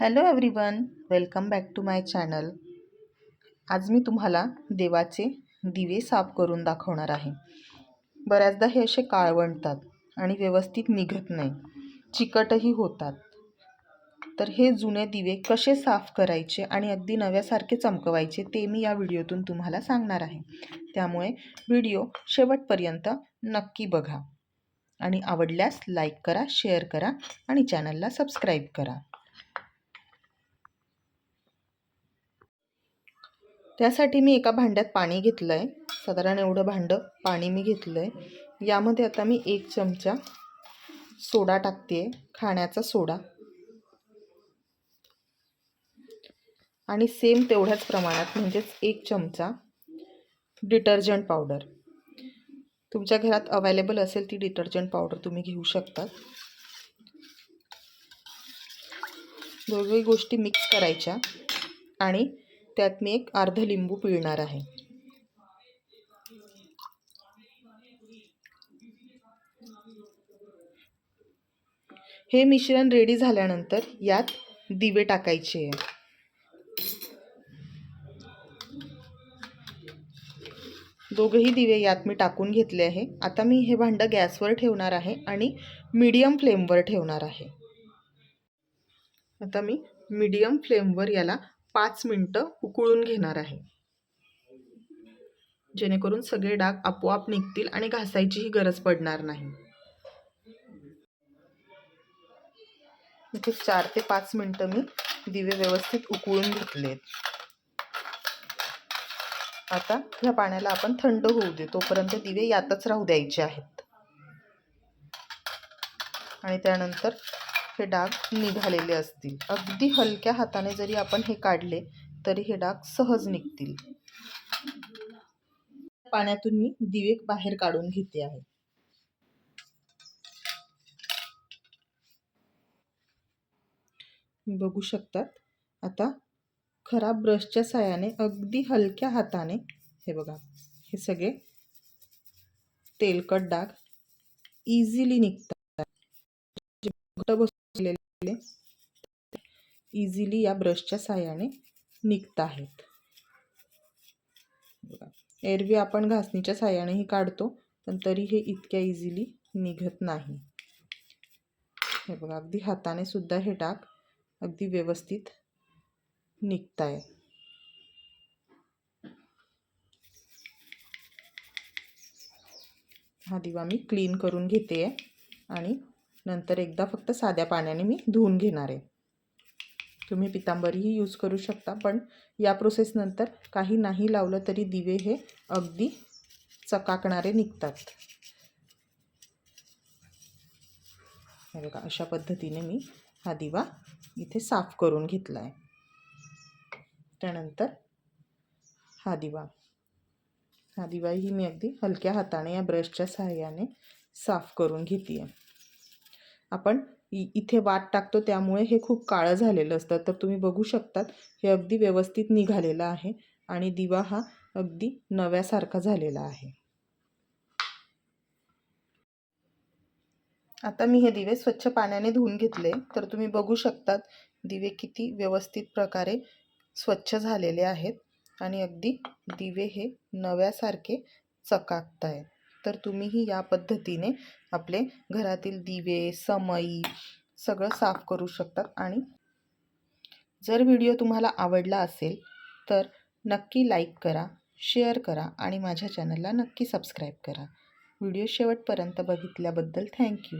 Hello everyone welcome back to my channel. आज मी तुम्हाला देवाचे दिवे साफ करून दाखवणार आहे. बऱ्याचदा हे असे काळवंडतात आणि व्यवस्थित निघत नाही. चिकटही होतात. तर हे जुने दिवे कसे साफ करायचे आणि अगदी नव्यासारखे चमकवायचे ते मी या व्हिडिओतून तुम्हाला सांगणार आहे. त्यामुळे व्हिडिओ शेवटपर्यंत नक्की बघा. आणि आवडल्यास लाईक करा शेअर करा आणि चॅनलला सबस्क्राईब करा. त्यासाठी मी एका भांड्यात पाणी घेतलं आहे साधारण एवढं भांडं पाणी मी घेतलं आहे यामध्ये आता मी एक चमचा सोडा टाकते आहे खाण्याचा सोडा. आणि सेम तेवढ्याच प्रमाणात म्हणजेच एक चमचा डिटर्जंट पावडर तुमच्या घरात अवेलेबल असेल ती डिटर्जंट पावडर तुम्ही घेऊ शकता दोघी गोष्टी मिक्स करायच्या आणि त्यात मी एक अर्ध लिंबू पिळणार आहे. हे मिश्रण रेडी झाल्यानंतर यात दिवे टाकायचे आहे. दोघंही दिवे यात मी टाकून घेतले आहे. आता मी हे भांडं गॅसवर ठेवणार आहे आणि मीडियम फ्लेमवर ठेवणार आहे. आता मी मीडियम फ्लेमवर याला पाच मिनटं उकळून घेणार आहे. जेणेकरून सगळे डाग आपोआप निघतील आणि घासायचीही गरज पडणार नाही. इथे चार ते पाच मिनटं मी दिवे व्यवस्थित उकळून घेतलेत. आता ह्या पाण्याला आपण थंड होऊ दे तोपर्यंत दिवे यातच राहू द्यायचे आहेत. आणि त्यानंतर हे डाग निघालेले असतील. अगदी हलक्या हाताने जरी आपण हे काढले तरी हे डाग सहज निघतील. पाण्यातून मी दिवे बाहेर काढून घेते आहे. बघू शकतात? आता खराब ब्रशच्या साह्याने अगदी हलक्या हाताने हे बघा हे सगळे तेलकट डाग इझिली निघतात. केलेले इझिली या ब्रशच्या साह्याने निघत आहेत. एरवी आपण घासणीच्या साह्यानेही काढतो पण तरी हे इतक्या इझिली निघत नाही. हे बघा अगदी हाताने सुद्धा हे डाग अगदी व्यवस्थित निघत आहे. हा दिवा मी क्लीन करून घेते आहे आणि नंतर एकदा फक्त साध्या पाण्याने मी धुवून घेणार आहे. तुम्ही पितांबरीही यूज करू शकता पण या प्रोसेसनंतर काही नाही लावलं तरी दिवे हे अगदी चकाकणारे निघतात. हे बघा अशा पद्धतीने मी हा दिवा इथे साफ करून घेतला आहे त्यानंतर हा दिवा. हा दिवाही मी अगदी हलक्या हाताने या ब्रशच्या सहाय्याने साफ करून घेते आहे आपण इथे वाट टाकतो त्यामुळे हे खूप काळं झालेलं असतं. तर तुम्ही बघू शकतात हे अगदी व्यवस्थित निघालेलं आहे आणि दिवा हा अगदी नव्यासारखा झालेला आहे. आता मी हे दिवे स्वच्छ पाण्याने धुवून घेतले. तर तुम्ही बघू शकतात दिवे किती व्यवस्थित प्रकारे स्वच्छ झालेले आहेत आणि अगदी दिवे हे नव्यासारखे चकाकत आहेत तर तुम्हीही या पद्धतीने आपले घरातील दिवे समई सगळं साफ करू शकतात. आणि जर व्हिडिओ तुम्हाला आवडला असेल तर नक्की लाईक करा शेअर करा आणि माझ्या चॅनलला नक्की सबस्क्राईब करा. व्हिडिओ शेवटपर्यंत बघितल्याबद्दल थँक्यू.